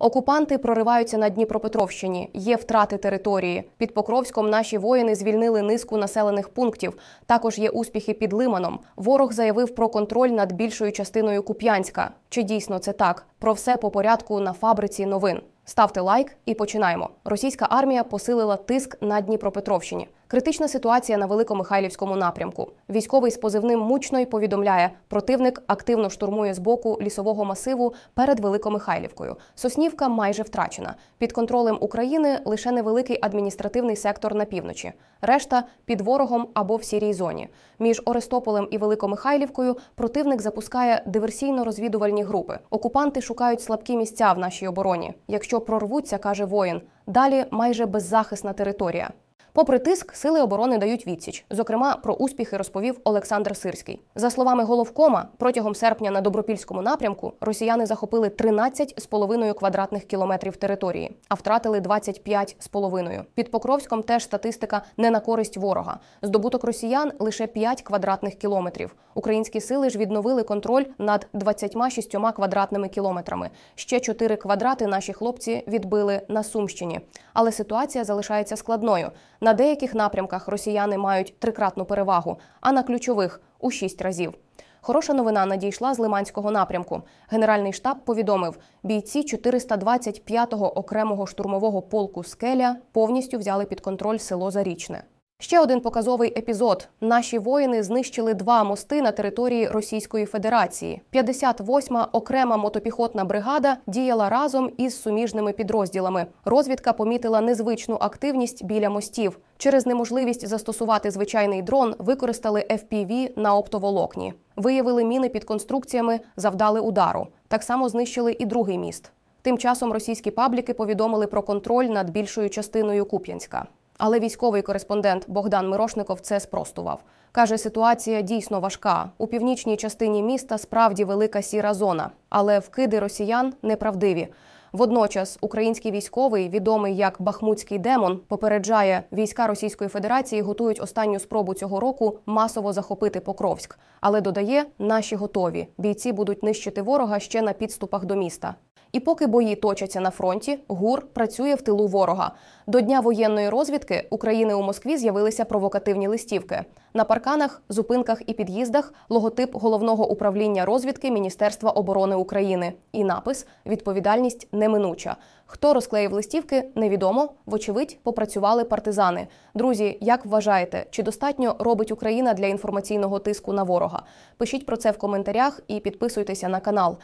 Окупанти прориваються на Дніпропетровщині. Є втрати території. Під Покровськом наші воїни звільнили низку населених пунктів. Також є успіхи під Лиманом. Ворог заявив про контроль над більшою частиною Куп'янська. Чи дійсно це так? Про все по порядку на фабриці новин. Ставте лайк і починаємо. Російська армія посилила тиск на Дніпропетровщині. Критична ситуація на Великомихайлівському напрямку. Військовий з позивним мучной повідомляє, противник активно штурмує з боку лісового масиву перед Великомихайлівкою. Соснівка майже втрачена. Під контролем України лише невеликий адміністративний сектор на півночі. Решта під ворогом або в сірій зоні. Між Орестополем і Великомихайлівкою противник запускає диверсійно-розвідувальні групи. Окупанти шукають слабкі місця в нашій обороні. Якщо прорвуться, каже воїн, далі майже беззахисна територія. Попри тиск, сили оборони дають відсіч. Зокрема, про успіхи розповів Олександр Сирський. За словами головкома, протягом серпня на добропільському напрямку росіяни захопили 13,5 квадратних кілометрів території, а втратили 25,5. Під Покровськом теж статистика не на користь ворога. Здобуток росіян лише 5 квадратних кілометрів. Українські сили ж відновили контроль над 26 квадратними кілометрами. Ще 4 квадрати наші хлопці відбили на Сумщині. Але ситуація залишається складною. На деяких напрямках росіяни мають трикратну перевагу, а на ключових у шість разів. Хороша новина надійшла з Лиманського напрямку. Генеральний штаб повідомив, бійці 425-го окремого штурмового полку Скеля повністю взяли під контроль село Зарічне. Ще один показовий епізод: наші воїни знищили два мости на території Російської Федерації. 58-ма окрема мотопіхотна бригада діяла разом із суміжними підрозділами. Розвідка помітила незвичну активність біля мостів. Через неможливість застосувати звичайний дрон використали FPV на оптоволокні. Виявили міни під конструкціями, завдали удару. Так само знищили і другий міст. Тим часом російські пабліки повідомили про контроль над більшою частиною Куп'янська. Але військовий кореспондент Богдан Мирошников це спростував. Каже, ситуація дійсно важка. У північній частині міста справді велика сіра зона, але вкиди росіян неправдиві. Водночас український військовий, відомий як Бахмутський демон, попереджає, війська Російської Федерації готують останню спробу цього року масово захопити Покровськ. Але додає, наші готові. Бійці будуть нищити ворога ще на підступах до міста. І поки бої точаться на фронті, ГУР працює в тилу ворога. До дня воєнної розвідки України у Москві з'явилися провокативні листівки. На парканах, зупинках і під'їздах логотип головного управління розвідки Міністерства оборони України і напис Відповідальність неминуча. Хто розклеїв листівки, невідомо. Вочевидь, попрацювали партизани. Друзі, як вважаєте, чи достатньо робить Україна для інформаційного тиску на ворога? Пишіть про це в коментарях і підписуйтеся на канал.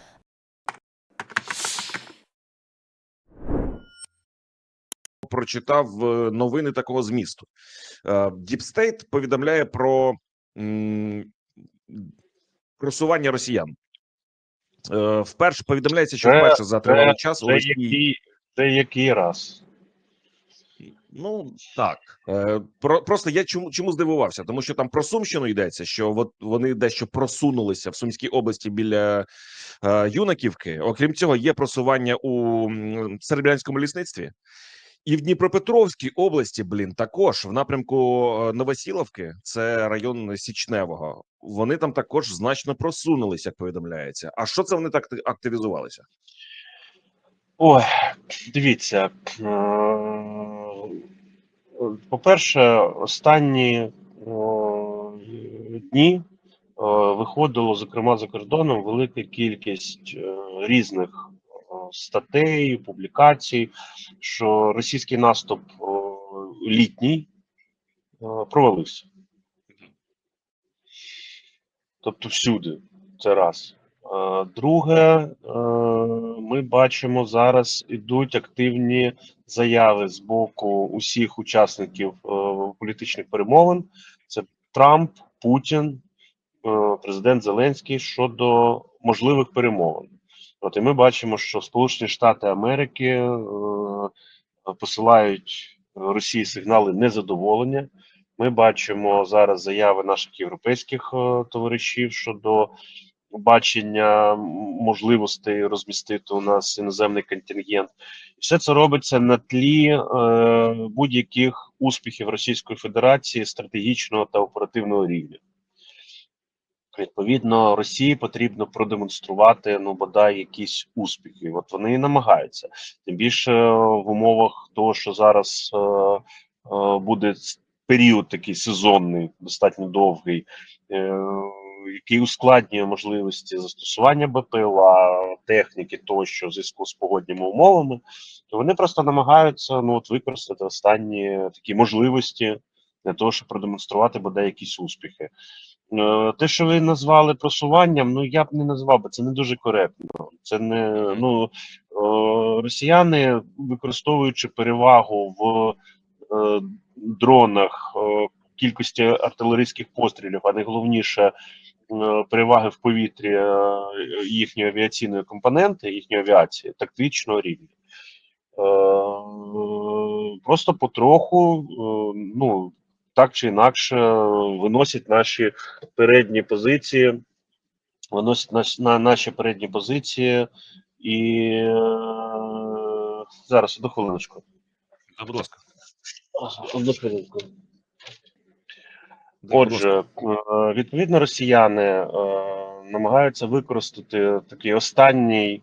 Прочитав е, новини такого змісту. Діпстейт повідомляє про просування росіян. Е, Вперше повідомляється, що вперше за тривалий час у Росії. який, це який раз? Ну так Е, про просто я чому чому здивувався, тому що там про Сумщину йдеться, що от вони дещо просунулися в Сумській області біля е, Юнаківки. Окрім цього, є просування у серебрянському лісництві. І в Дніпропетровській області, блін, також в напрямку е, Новосіловки, це район Січневого. Вони там також значно просунулися, як повідомляється. А що це вони так активізувалися? Ой, дивіться. е, По-перше, останні дні виходило, зокрема за кордоном, велика кількість е, різних статей, публікацій, що російський наступ літній провалився. Тобто всюди, це раз. Е, Друге, е, ми бачимо зараз ідуть активні заяви з боку усіх учасників е, політичних перемовин. Це Трамп, Путін, е, президент Зеленський щодо можливих перемовин. От і ми бачимо, що Сполучені Штати Америки е, посилають Росії сигнали незадоволення. Ми бачимо зараз заяви наших європейських е, товаришів щодо бачення можливостей розмістити у нас іноземний контингент. І все це робиться на тлі е, будь-яких успіхів Російської Федерації стратегічного та оперативного рівня. Відповідно, Росії потрібно продемонструвати ну бодай якісь успіхи. От вони і намагаються. Тим більше е, в умовах того, що зараз е, е, буде період такий сезонний, достатньо довгий, е, який ускладнює можливості застосування БПЛА, техніки тощо в зв'язку з погодніми умовами, то вони просто намагаються ну от використати останні такі можливості для того, щоб продемонструвати бодай якісь успіхи. Е, Те, що ви назвали просуванням, ну я б не назвав би це не дуже коректно. Це не ну росіяни, використовуючи перевагу в е, дронах, кількості артилерійських пострілів, а найголовніше е, переваги в повітрі їхньої авіаційної компоненти, їхньої авіації, тактичного рівня. Просто потроху, ну так чи інакше, виносять наші передні позиції, виносять наш, на наші передні позиції і е, зараз одну хвилиночку. Будь ласка. Одну хвилинку. Отже, е, відповідно, росіяни е, намагаються використати такий останній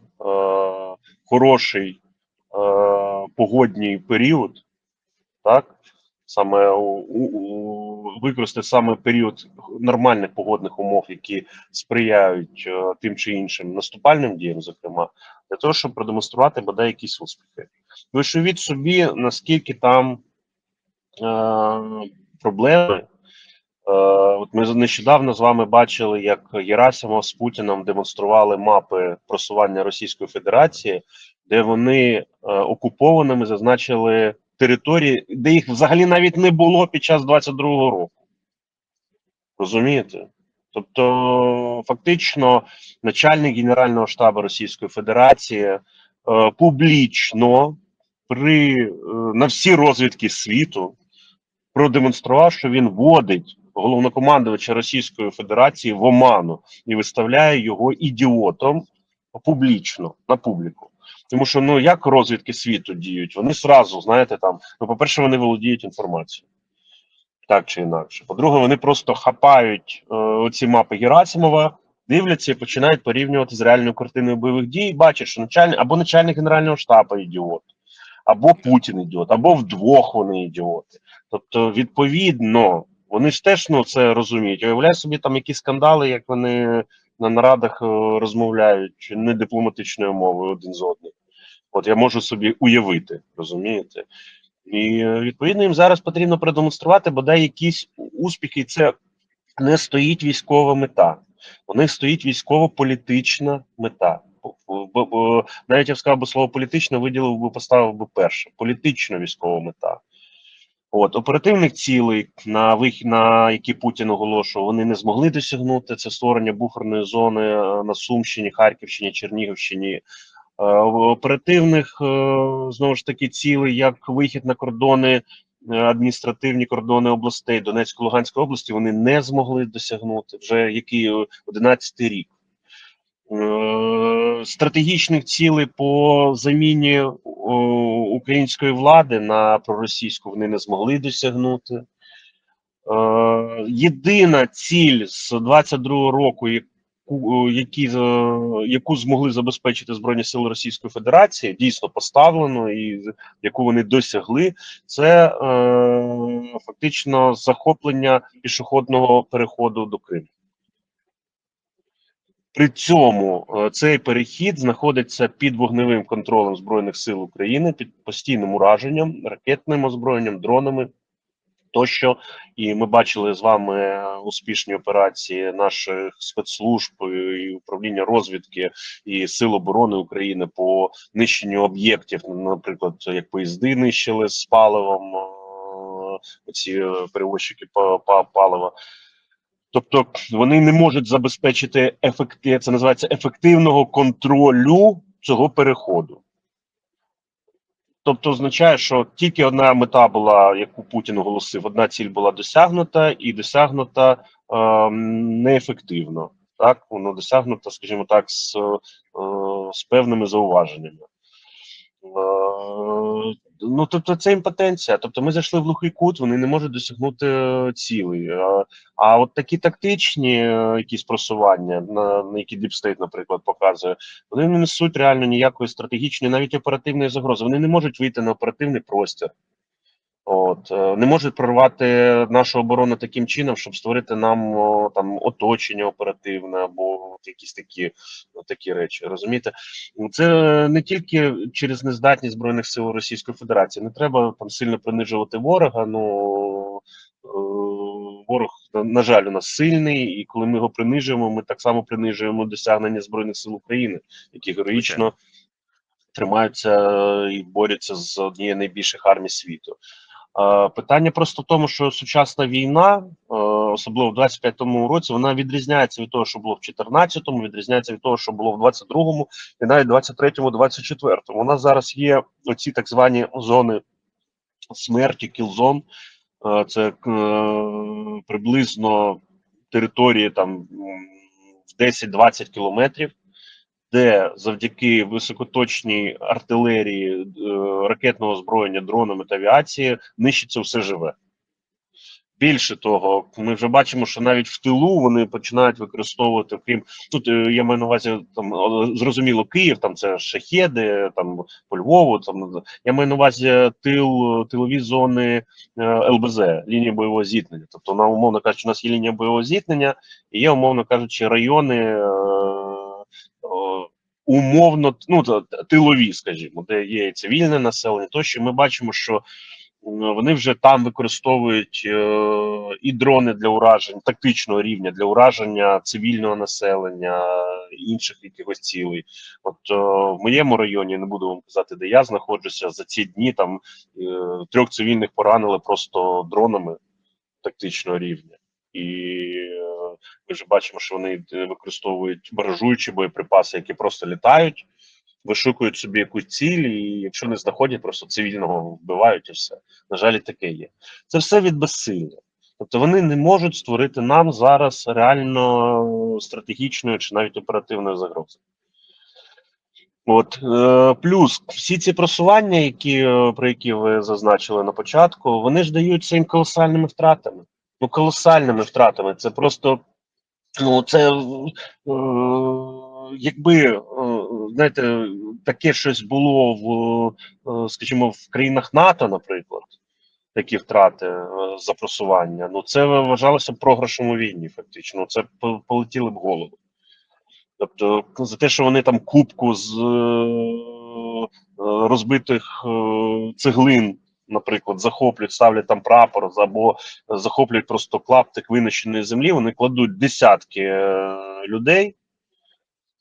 хороший погодній період, так? Саме у, у, використати саме період нормальних погодних умов, які сприяють е, тим чи іншим наступальним діям, зокрема, для того, щоб продемонструвати бодай якісь успіхи. Ви ж собі, наскільки там е, проблеми. Е, От ми нещодавно з вами бачили, як Герасимов з Путіном демонстрували мапи просування Російської Федерації, де вони е, окупованими зазначили території, де їх взагалі навіть не було під час 22-го року. Розумієте? Тобто, фактично, начальник Генерального штабу Російської Федерації е, публічно при, е, на всі розвідки світу продемонстрував, що він вводить головнокомандувача Російської Федерації в оману і виставляє його ідіотом публічно на публіку. Тому що ну як розвідки світу діють? Вони зразу, знаєте, там, ну, по-перше, вони володіють інформацією. Так чи інакше. По-друге, вони просто хапають е, оці мапи Герасимова, дивляться і починають порівнювати з реальною картиною бойових дій, бачать, що начальник або начальник Генерального штабу ідіот, або Путін ідіот, або вдвох вони ідіоти. Тобто, відповідно, вони ж теж ну, це розуміють. Уявляю собі там які скандали, як вони на нарадах е, розмовляють не дипломатичною мовою один з одним. От я можу собі уявити, розумієте? І е, відповідно їм зараз потрібно продемонструвати бодай якісь успіхи, і це не стоїть військова мета. У них стоїть військово-політична мета. Навіть я б сказав би слово політична, виділив би, поставив би перше. Політична військова мета. От оперативних цілей, на вихід, на які Путін оголошував, вони не змогли досягнути. Це створення буферної зони е, на Сумщині, Харківщині, Чернігівщині. Е, Оперативних е, знову ж таки цілей, як вихід на кордони, адміністративні кордони областей Донецької Луганської області, вони не змогли досягнути вже який 11 рік. Е, Стратегічних цілей по заміні української влади на проросійську вони не змогли досягнути. Е, єдина ціль з 22-го року, яку, які, е, яку змогли забезпечити Збройні Сили Російської Федерації, дійсно поставлено і яку вони досягли, це е, фактично захоплення пішохідного переходу до Криму. При цьому е, цей перехід знаходиться під вогневим контролем Збройних сил України, під постійним ураженням, ракетним озброєнням, дронами тощо. І ми бачили з вами е, успішні операції наших спецслужб і управління розвідки і Сил оборони України по нищенню об'єктів, наприклад, як поїзди нищили з паливом, е, е, перевозчики па- па- палива. Тобто вони не можуть забезпечити ефекти, це називається ефективного контролю цього переходу. Тобто означає, що тільки одна мета була, яку Путін оголосив, одна ціль була досягнута, і досягнута е, неефективно. Так, воно досягнуто, скажімо так, з, е, з певними зауваженнями. Е, Ну, тобто, це імпотенція. Тобто, ми зайшли в глухий кут, вони не можуть досягнути е, цілей. А, а от такі тактичні е, якісь просування, на, на які Діпстейт, наприклад, показує, вони не несуть реально ніякої стратегічної, навіть оперативної загрози. Вони не можуть вийти на оперативний простір. От е, не можуть прорвати нашу оборону таким чином, щоб створити нам о, там оточення оперативне або якісь такі, от такі речі. Розумієте, це не тільки через нездатність збройних сил Російської Федерації. Не треба там сильно принижувати ворога. Ну е, ворог на- на жаль у нас сильний, і коли ми його принижуємо, ми так само принижуємо досягнення збройних сил України, які героїчно тримаються е, і борються з однією найбільших армій світу. Е, Питання просто в тому, що сучасна війна, е, особливо в 25-му році, вона відрізняється від того, що було в 14-му, відрізняється від того, що було в 22-му, і навіть 23-му, 24-му. У нас зараз є оці так звані зони смерті, кілзон. Е, Це приблизно території там в 10-20 кілометрів, де завдяки високоточній артилерії, е, ракетного озброєння, дронами та авіації нищиться все живе. Більше того, ми вже бачимо, що навіть в тилу вони починають використовувати крім тут. е, Я маю на увазі там зрозуміло Київ, там це шахеди, там по Львову. Там я маю на увазі тил, тилові зони е, ЛБЗ, лінії бойового зіткнення. Тобто, на умовно кажучи, у нас є лінія бойового зіткнення, і є, умовно кажучи, райони умовно ну тилові, скажімо, де є цивільне населення. Тощо ми бачимо, що вони вже там використовують е, і дрони для уражень тактичного рівня для ураження цивільного населення, інших якихось цілей. От е, в моєму районі не буду вам казати, де я знаходжуся за ці дні. Там е, трьох цивільних поранили просто дронами тактичного рівня, і ми вже бачимо, що вони е, використовують баражуючі боєприпаси, які просто літають, вишукують собі якусь ціль, і якщо не знаходять, просто цивільного вбивають і все. На жаль, таке є. Це все від безсилля. Тобто вони не можуть створити нам зараз реально стратегічної чи навіть оперативної загрози. От е, плюс всі ці просування, які е, про які ви зазначили на початку, вони ж даються їм колосальними втратами. Ну, колосальними втратами. Це просто ну це е, якби е, знаєте, таке щось було в, е, скажімо, в країнах НАТО, наприклад, такі втрати за просування. Ну це вважалося програшем у війні, фактично. Це полетіли б голову. Тобто, за те, що вони там кубку з розбитих цеглин, наприклад, захоплюють, ставлять там прапор або захоплюють просто клаптик винищеної землі, вони кладуть десятки е, людей,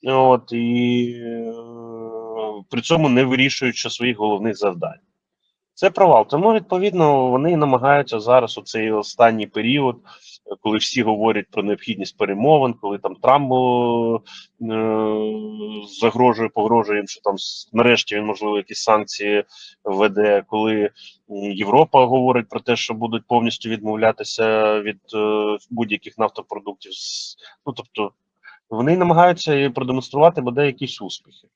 от, і е, при цьому не вирішуючи своїх головних завдань. Це провал. Тому, відповідно, вони намагаються зараз у цей останній період, коли всі говорять про необхідність перемовин, коли там Трамп е, загрожує, погрожує їм, що там нарешті він можливо якісь санкції введе, коли Європа говорить про те, що будуть повністю відмовлятися від е, будь-яких нафтопродуктів. Ну тобто вони намагаються продемонструвати бодай якісь успіхи.